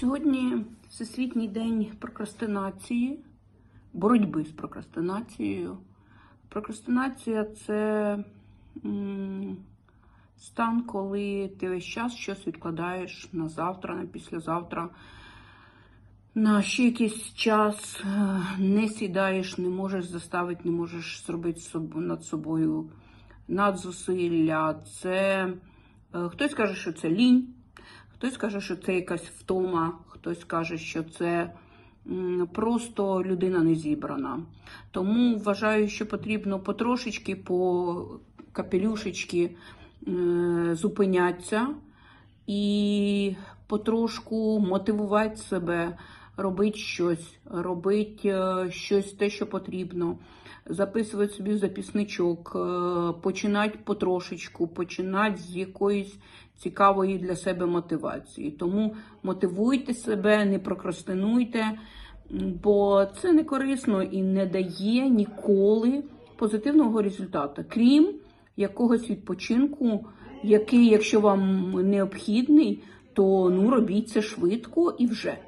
Сьогодні Всесвітній день прокрастинації, боротьби з прокрастинацією. Прокрастинація це стан, коли ти весь час щось відкладаєш на завтра, на післязавтра, на ще якийсь час е, не сідаєш, не можеш заставити, не можеш зробити над собою надзусилля. Це е, хтось каже, що це лінь. Хтось каже, що це якась втома, хтось каже, що це просто людина не зібрана. Тому вважаю, що потрібно потрошечки, по капелюшечки е, зупинятися і потрошку мотивувати себе, робити щось, робити е, щось те, що потрібно, записувати собі записничок, е, починати потрошечку, починати з якоїсь цікавої для себе мотивації. Тому мотивуйте себе, не прокрастинуйте, бо це не корисно і не дає ніколи позитивного результату, крім якогось відпочинку, який, якщо вам необхідний, то ну робіть це швидко і вже.